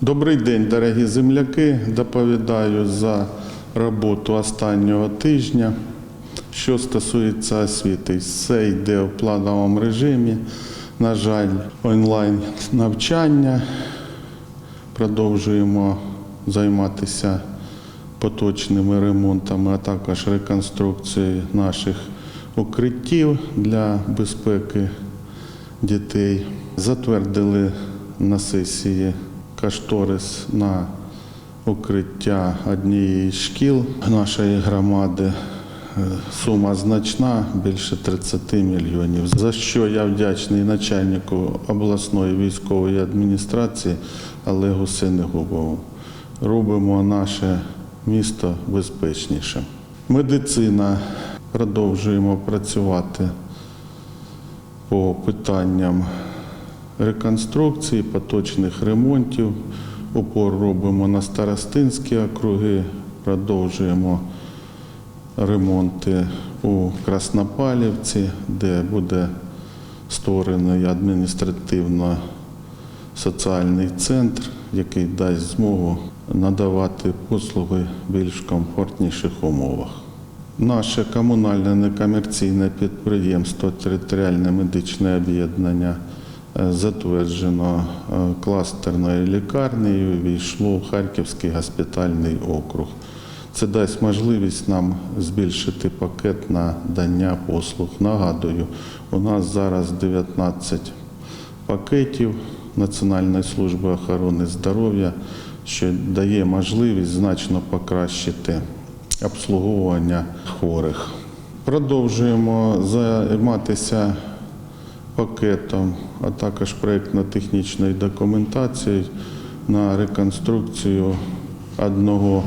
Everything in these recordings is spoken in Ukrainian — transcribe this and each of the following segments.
Добрий день, дорогі земляки. Доповідаю за роботу останнього тижня. Що стосується освіти, все йде в плановому режимі. На жаль, онлайн навчання. Продовжуємо займатися поточними ремонтами, а також реконструкцією наших укриттів для безпеки дітей. Затвердили на сесії кошторис на укриття однієї шкіл нашої громади. Е, Сума значна, більше 30 мільйонів. За що я вдячний начальнику обласної військової адміністрації Олегу Синегубову. Робимо наше місто безпечнішим. Медицина продовжуємо працювати по питанням реконструкції, поточних ремонтів. Упор робимо на старостинські округи, продовжуємо ремонти у Краснопалівці, де буде створений адміністративно-соціальний центр, який дасть змогу надавати послуги в більш комфортніших умовах. Наше комунальне некомерційне підприємство Територіальне медичне об'єднання затверджено е, кластерною лікарнею, війшло в Харківський госпітальний округ. Це дасть можливість нам збільшити пакет надання послуг. Нагадую, у нас зараз 19 пакетів Національної служби охорони здоров'я, що дає можливість значно покращити обслуговування хворих. Продовжуємо займатися пакетом, а також проєктно-технічною документацією на реконструкцію одного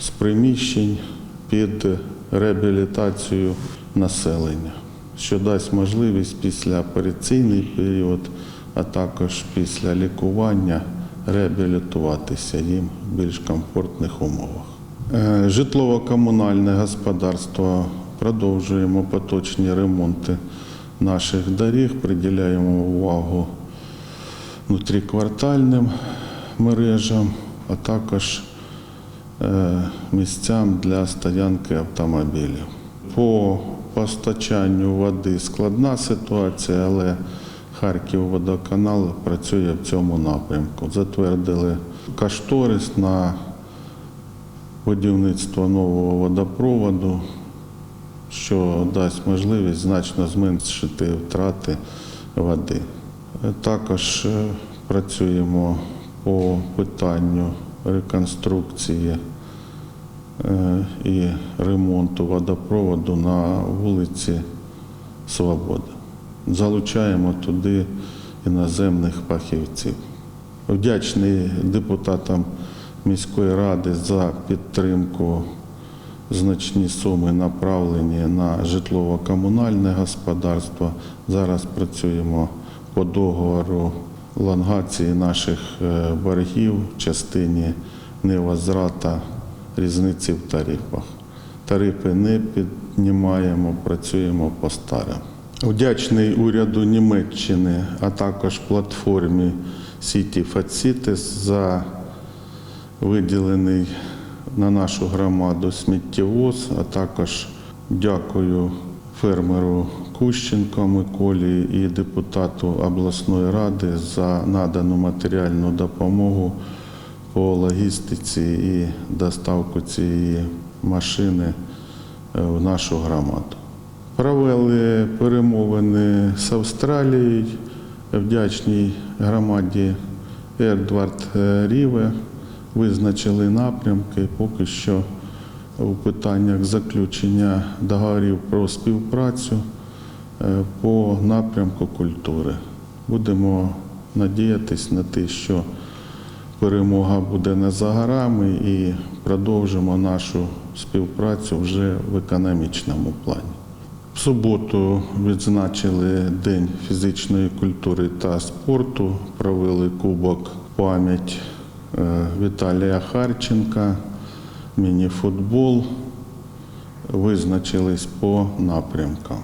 з приміщень під реабілітацію населення, що дасть можливість після операційний період, а також після лікування реабілітуватися їм в більш комфортних умовах. Е, Житлово-комунальне господарство продовжуємо поточні ремонти наших доріг, приділяємо увагу внутріквартальним мережам, а також е, місцям для стоянки автомобілів. По постачанню води складна ситуація, але Харківводоканал працює в цьому напрямку. Затвердили кошторис на будівництво нового водопроводу, що дасть можливість значно зменшити втрати води. Також е, працюємо по питанню реконструкції е, і ремонту водопроводу на вулиці Свободи. Залучаємо туди іноземних фахівців. Вдячний депутатам міської ради за підтримку. Значні суми направлені на житлово-комунальне господарство. Зараз працюємо по договору лонгації наших е, боргів в частині невозврата різниці в тарифах. Тарифи не піднімаємо, працюємо по старим. Вдячний уряду Німеччини, а також платформі City Facites за виділений на нашу громаду сміттєвоз, а також дякую фермеру Кущенко Миколі і депутату обласної ради за надану матеріальну допомогу по логістиці і доставку цієї машини е, в нашу громаду. Провели перемовини з Австралією, вдячній громаді Едвард Ріве, визначили напрямки. Поки що у питаннях заключення договорів про співпрацю е, по напрямку культури. Будемо надіятись на те, що перемога буде не за горами і продовжимо нашу співпрацю вже в економічному плані. В суботу відзначили День фізичної культури та спорту, провели кубок пам'ять Віталія Харченка, мініфутбол, визначились по напрямкам.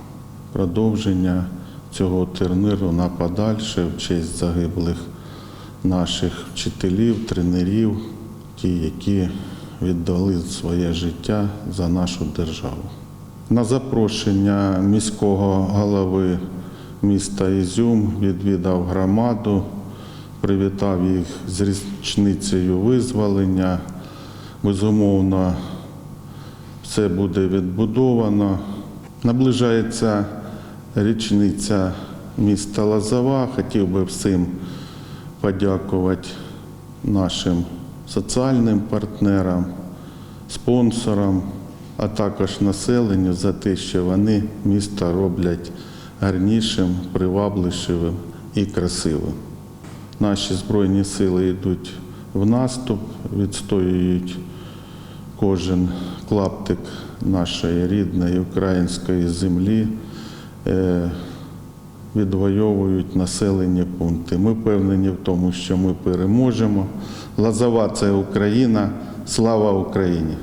Продовження цього турніру на подальше в честь загиблих наших вчителів, тренерів, ті, які віддали своє життя за нашу державу. На запрошення міського голови міста Ізюм відвідав громаду, привітав їх з річницею визволення. Безумовно, все буде відбудовано. Наближається річниця міста Лозова. Хотів би всім подякувати нашим соціальним партнерам, спонсорам, а також населенню за те, що вони місто роблять гарнішим, привабливішим і красивим. Наші Збройні сили йдуть в наступ, відстоюють кожен клаптик нашої рідної української землі, е, відвоюють населені пункти. Ми впевнені в тому, що ми переможемо. Лазова це Україна. Слава Україні!